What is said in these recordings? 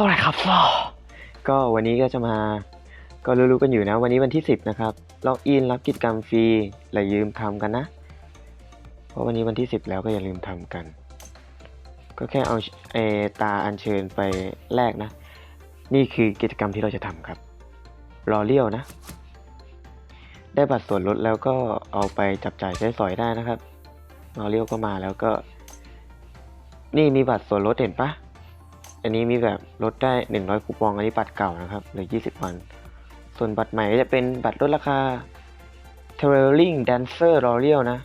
สวัสดีครับฟอก็วันนี้ก็จะมา ก็รู้ๆกันอยู่นะ วันนี้วันที่ 10 นะครับล็อกอินรับกิจกรรมฟรีอย่าลืมทำกันนะ เพราะวันนี้วันที่ 10 แล้วก็อย่าลืมทำกัน ก็แค่เอาเอตาอัญเชิญไปแลกนะ นี่คือกิจกรรมที่เราจะทำครับ รอเลี้ยวนะ ได้บัตรส่วนลดแล้วก็เอาไปจับจ่ายใช้สอยได้นะครับรอเลี้ยวก็มาแล้วก็ นี่มีบัตรส่วนลดเห็นปะ อันนี้มีแบบลดได้ 100 คูปองอันนี้บัตรเก่านะครับเหลือ 20 วัน ส่วนบัตรใหม่ก็จะเป็นบัตรลดราคา Traveling Dancer Royal นะ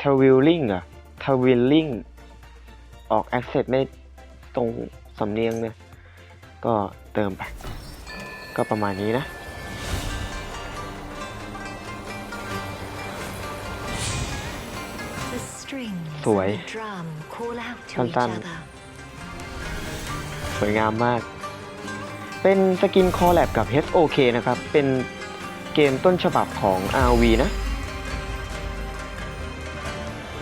Traveling เหรอ Traveling ออก Access ไม่ตรงสำเนียงเนี่ยก็เติมไป ก็ประมาณนี้นะ The strings สวย and the drum call out to each สั้นๆ other. สวยงามมาก เป็นสกินคอลแลบกับ HOK นะครับ เป็นเกมต้นฉบับของ RV นะ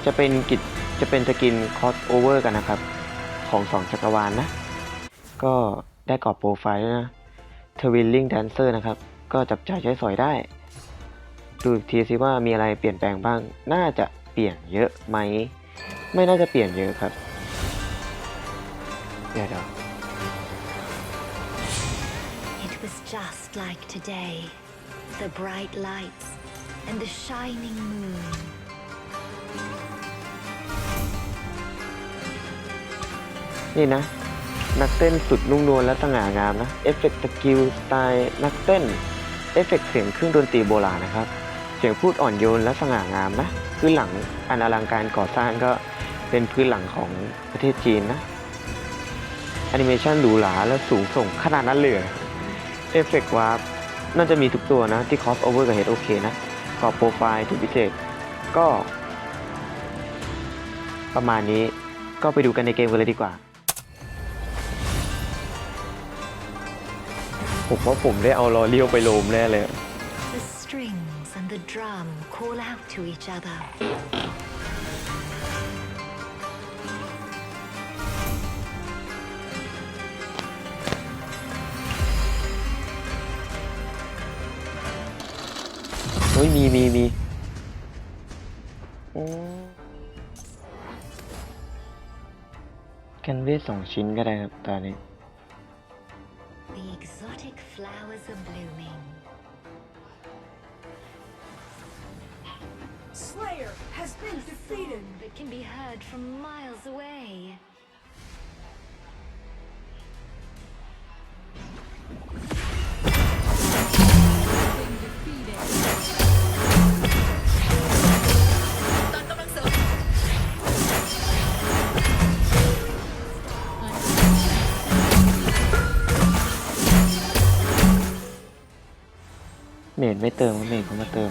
จะเป็นกิจจะเป็นสกินคอสโอเวอร์กันนะครับ ของสองจักรวาลนนะ ก็ได้กรอบโปรไฟล์ด้วยนะ t w i l l i n g Dancer นะครับ ก็จับจ่ายใช้สอยได้ ดูอีกทีสิว่ามีอะไรเปลี่ยนแปลงบ้าง น่าจะเปลี่ยนเยอะไหม ไม่น่าจะเปลี่ยนเยอะครับ เดี๋ยว was just like today. The bright lights and the shining moon. นี่นะนักเต้นสุดนุ่มนวลและสง่างามนะ เอฟเฟกต์สกิลสไตล์นักเต้น เอฟเฟกต์เสียงเครื่องดนตรีโบราณนะครับ เสียงพูดอ่อนโยนและสง่างามนะพื้นหลังอันอลังการก่อสร้างก็เป็นพื้นหลังของประเทศจีนนะแอนิเมชันหรูหราและสูงส่งขนาดนั้นเลย เหรอเอฟเฟกต์วาร์ปน่าจะมีทุกตัวนะ ที่คอสโอเวอร์กับเฮดโอเคนะกรอบโปรไฟล์ที่พิเศษก็ ประมาณนี้ก็ไปดูกันในเกมกันเลยดีกว่า ผมว่าผมได้เอาลอเลียวไปโลมแน่เลย The strings and the drum call out to each other. มีมีมีอืมกันเวทสองชิ้นก็ได้ครับตอนนี้ The exotic flowers are blooming. Slayer has been defeated. That can be heard from miles away. เมดไม่เติมเมดเขามาเติม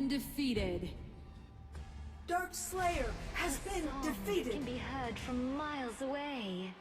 Been defeated. Dark Slayer has been defeated. can be heard from miles away.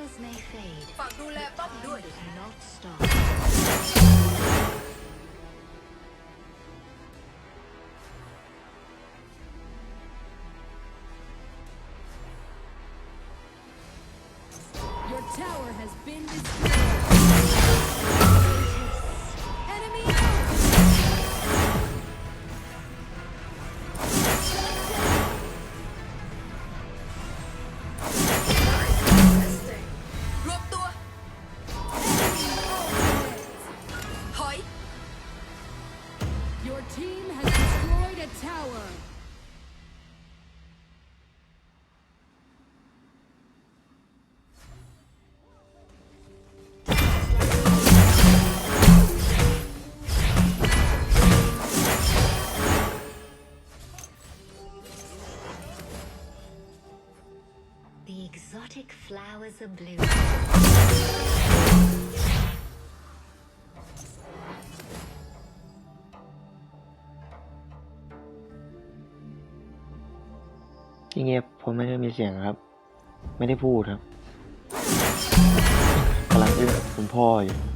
colors may fade, ฝากดูแลป้อมด้วย but not stop. Your tower has been destroyed. Flowers are blue. ที่เงียบผมไม่ได้มีเสียงครับ ไม่ได้พูดครับกำลังอึ้งกับคุณพ่ออยู่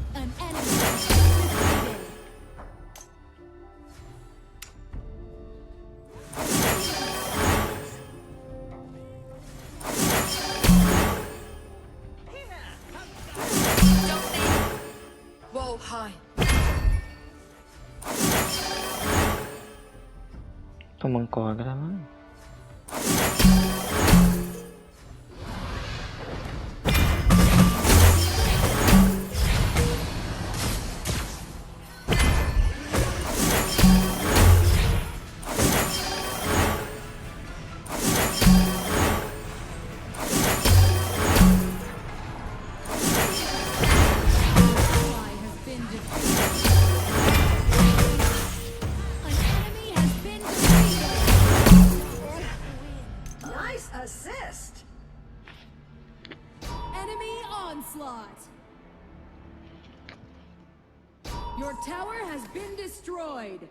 destroyed.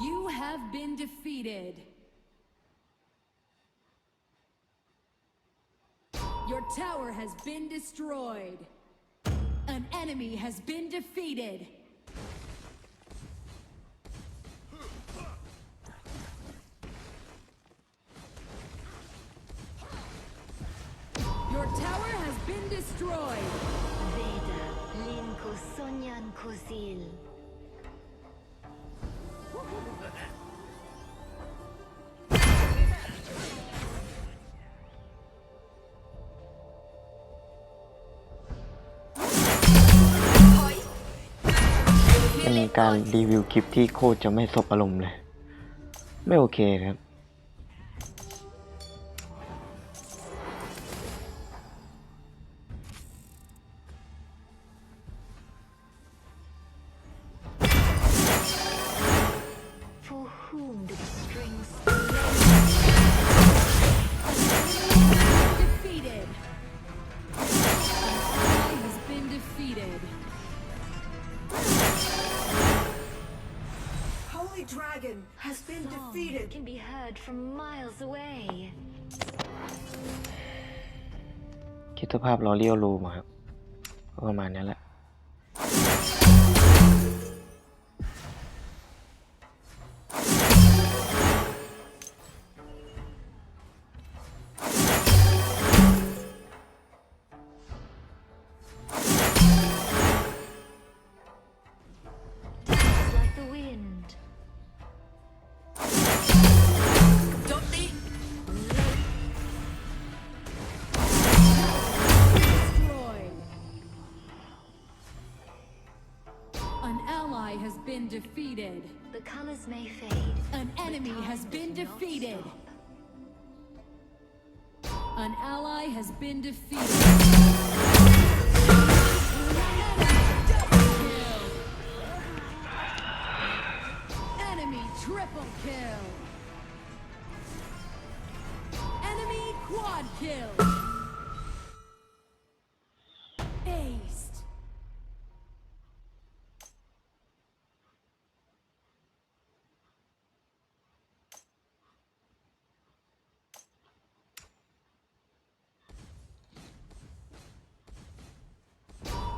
You have been defeated. Your tower has been destroyed. An enemy has been defeated. Your tower has been destroyed. Sonian Kozil. เป็นการรีวิวคลิปที่โคตรจะไม่สบอารมณ์เลย ไม่โอเคครับ from miles away. คิดสภาพเราเลี้ยวรูมาครับก็ประมาณนี้แหละ defeated. The colors may fade. An enemy has been defeated. An ally has been defeated. Enemy triple kill. Enemy quad kill.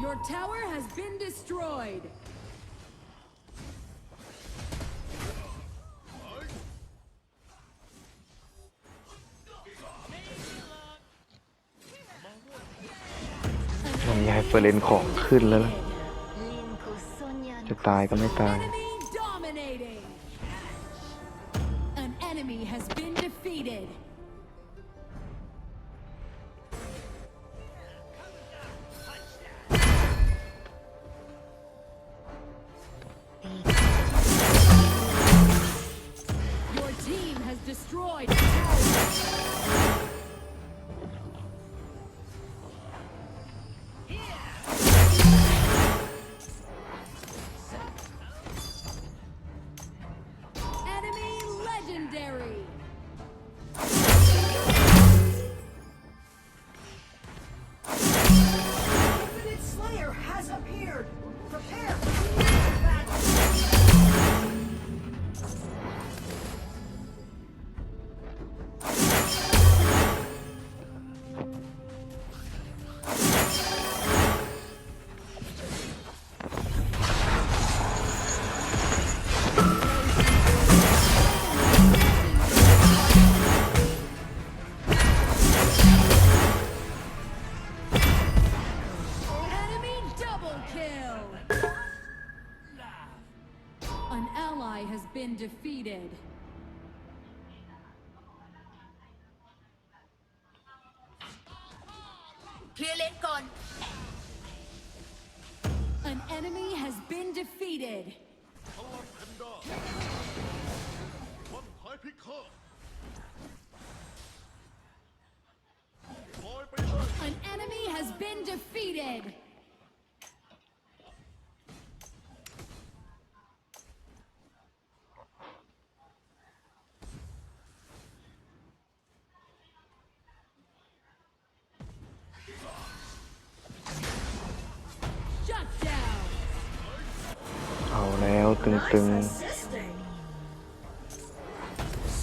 Your tower has been destroyed. An นายยายเฟอร์เรนของขึ้นแล้วล่ะ Linko Sonia จะตายก็ไม่ตาย Enemy destroyed ยไปเลย An enemy has been defeated. ตึง Assisting.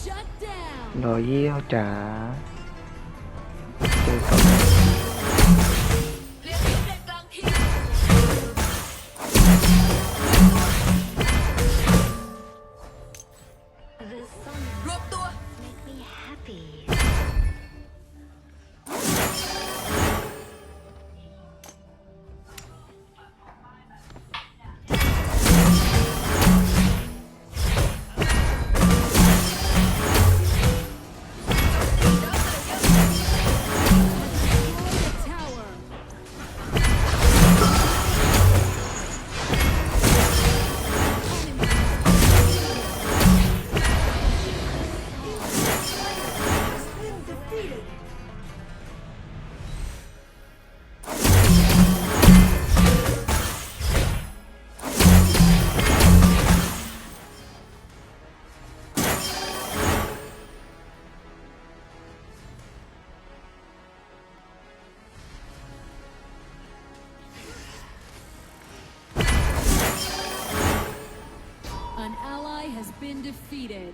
Shut down. ๆรอยเยี่ยวจ๋า defeated.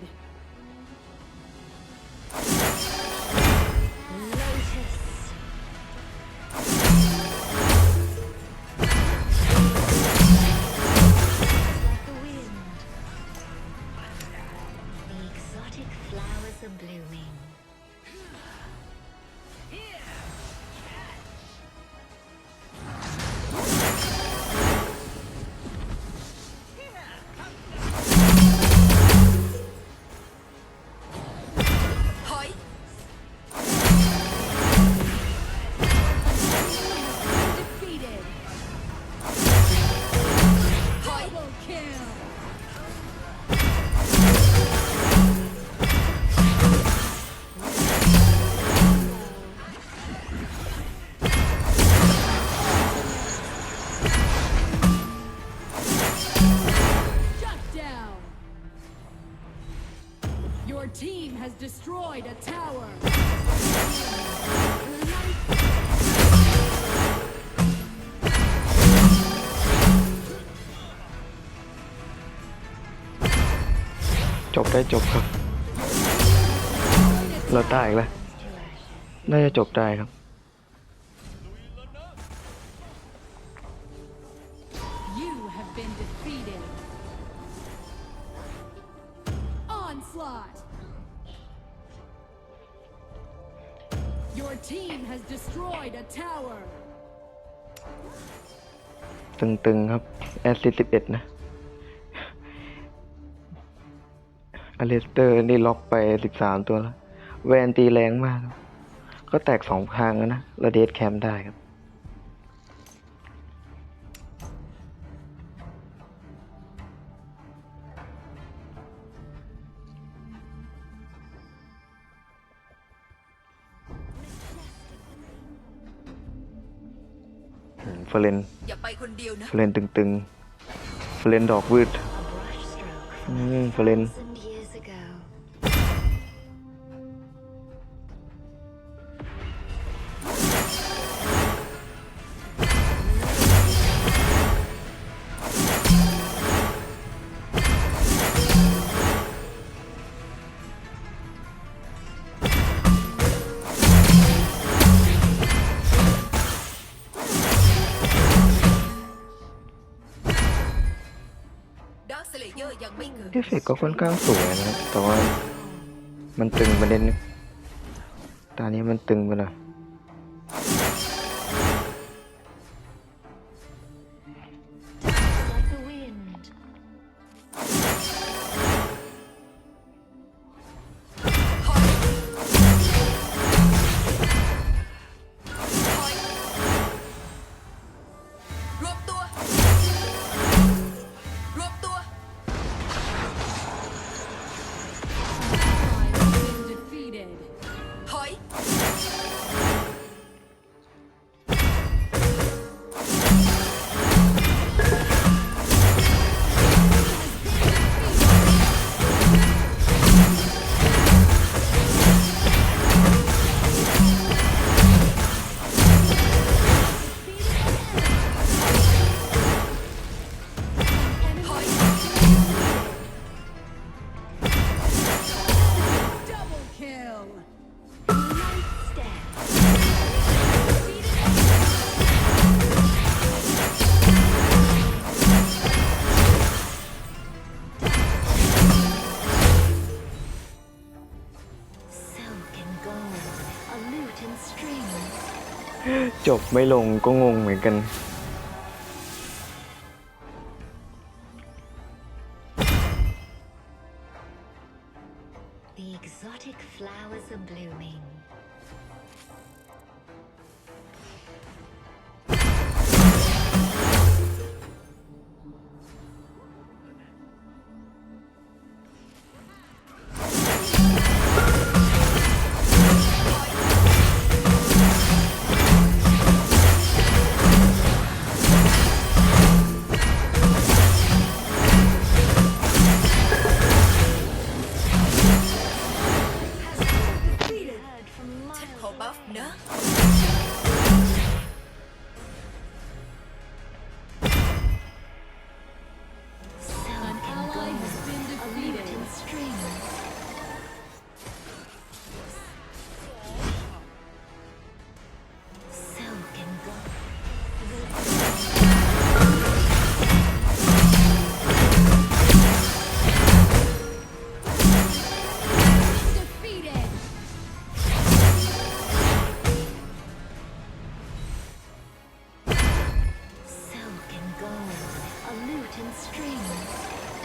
ได้จบครับ เราตายอีกแล้วน่าจะจบได้ครับ You have been defeated. Onslaught. Your team has destroyed a tower. ตึงๆครับ แอสซิสสิบเอ็ดนะ อเลสเตอร์นี่ล็อกไปสิบสามตัวแล้ว แวนตีแรงมากครับก็แตกสองทางแล้วนะแล้วเดทแคมป์ได้ครับเฟรนอย่าไปคนเดียวนะเฟรนตึงๆเฟรนดอกวืด A brushstroke อื from มเฟรน ฟเฟกก็ค่อนข้างสวยนะแต่ว่ามันตึงประเด็น ตานี้มันตึงไปหน่อย จบไม่ลงก็งงเหมือนกัน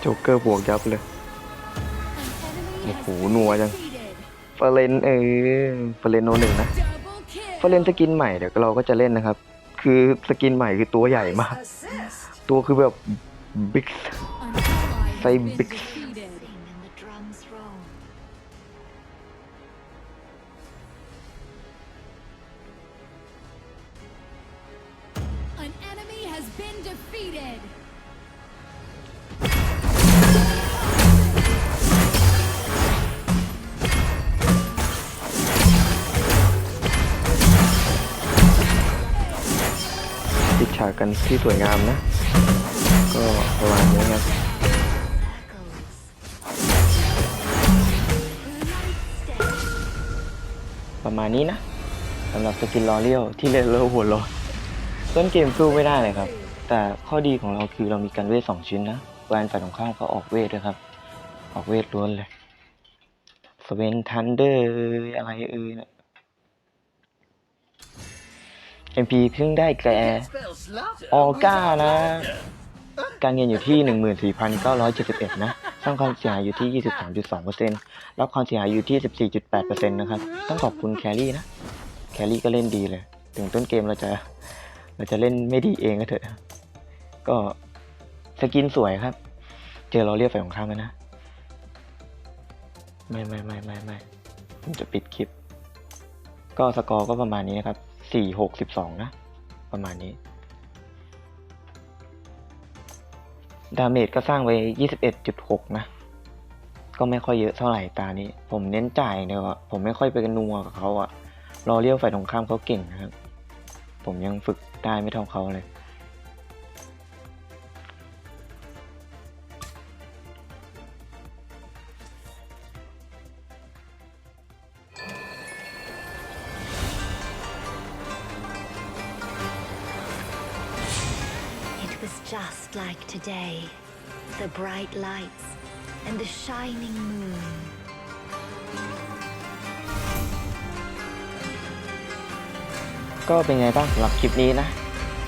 จ๊กเกอร์บวกยับเลย An enemy has Ủa, been nùa chăng? defeated. เฟรนเออเฟรนโนหนึ่งนะ Double kill. เฟรนสกินใหม่เดี๋ยวเราก็จะเล่นนะครับ คือสกินใหม่คือตัวใหญ่มาก Assist. ตัวคือแบบบิ๊ก An ally has Say กันที่สวยงามนะ ก็ประมาณนี้ครับประมาณนี้นะสำหรับสกินลอเรียลที่เล่นแล้วหัวเร้อนต้นเกมสู้ไม่ได้เลยครับ แต่ข้อดีของเราคือเรามีการเวทสองชิ้นนะแวนฝ่ายตรงข้ามก็ออกเวทด้วยครับ ออกเวทล้วนเลยสเวนทันเดอร์อะไรเอ่ยนะ MP เพิ่งได้แกออก้านะ การเงินอยู่ที่ 14,971 นะ สร้างความเสียหายอยู่ที่ 23.2%รับความเสียหายอยู่ที่ 14.8%นะครับ ต้องขอบคุณแครี่นะ แครี่ก็เล่นดีเลย ถึงต้นเกมเราจะเราจะเล่นไม่ดีเองก็เถอะ ก็สกินสวยครับ เจอเราเรียกฝ่ายของข้ามนะ ไม่ไม่ไม่ไม่ไม่ผมจะปิดคลิป ก็สกอร์ก็ประมาณนี้นะครับ สี่หกสิบสองนะ ประมาณนี้ ดาเมจก็สร้างไว้ยี่สิบเอ็ดจุดหกนะ ก็ไม่ค่อยเยอะเท่าไหร่ตานี้ ผมเน้นจ่ายเนี่ยอะผมไม่ค่อยไปกันนัวกับเขาอะรอเลี้ยวฝ่ายตรงข้ามเขาเก่งนะครับ ผมยังฝึกได้ไม่เท่าเขาเลย just like today. The bright lights and the shining moon. ก็เป็นไงบ้างสำหรับคลิปนี้นะ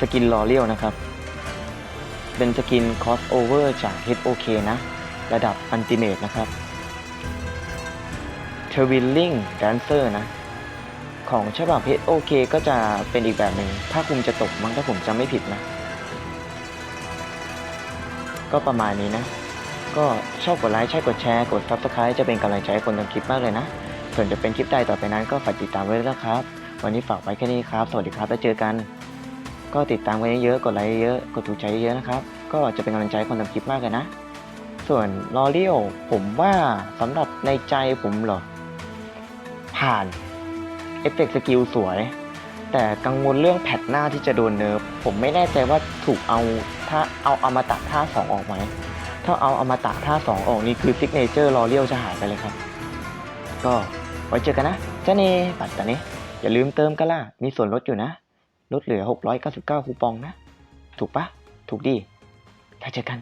สกินลอเรียลนะครับ เป็นสกินคอสโอเวอร์จาก HOK นะ ระดับอันติเมตนะครับ t r w i l l i n g Dancer นะ ของฉบับ HOK ก็จะเป็นอีกแบบหนึ่งถ้าคุมจะตกมั้งถ้าผมจำไม่ผิดนะ ก็ประมาณนี้นะ ก็ชอบกดไลค์ใช่กดแชร์ กด Subscribe จะเป็นกำลังใจให้คนทำคลิปมากเลยนะ ส่วนจะเป็นคลิปใดต่อไปนั้นก็ฝากติดตามไว้ด้วยนะครับ วันนี้ฝากไว้แค่นี้ครับ สวัสดีครับ แล้วเจอกัน ก็ติดตามกันเยอะๆ กดไลค์เยอะๆ กดถูกใจเยอะๆ นะครับ ก็จะเป็นกำลังใจให้คนทำคลิปมากเลยนะ ส่วนลอเรียลผมว่าสำหรับในใจผมเหรอ ผ่าน เอฟเฟกต์สกิลสวย แต่กังวลเรื่องแพทหน้าที่จะโดนเนิร์ฟผมไม่แน่ใจว่าถูกเอา ถ้าเอาอมตะท่า2ออกไหม ถ้าเอาอมตะท่า2ออกนี่คือซิกเนเจอร์ลอเรียลจะหายไปเลยครับ ก็ไว้เจอกันนะเจ้าเนปัตตานีอย่าลืมเติมกันล่ะ มีส่วนลดอยู่นะ ลดเหลือ 699 คูปองนะ ถูกปะ ถูกดี ถ้าเจอกัน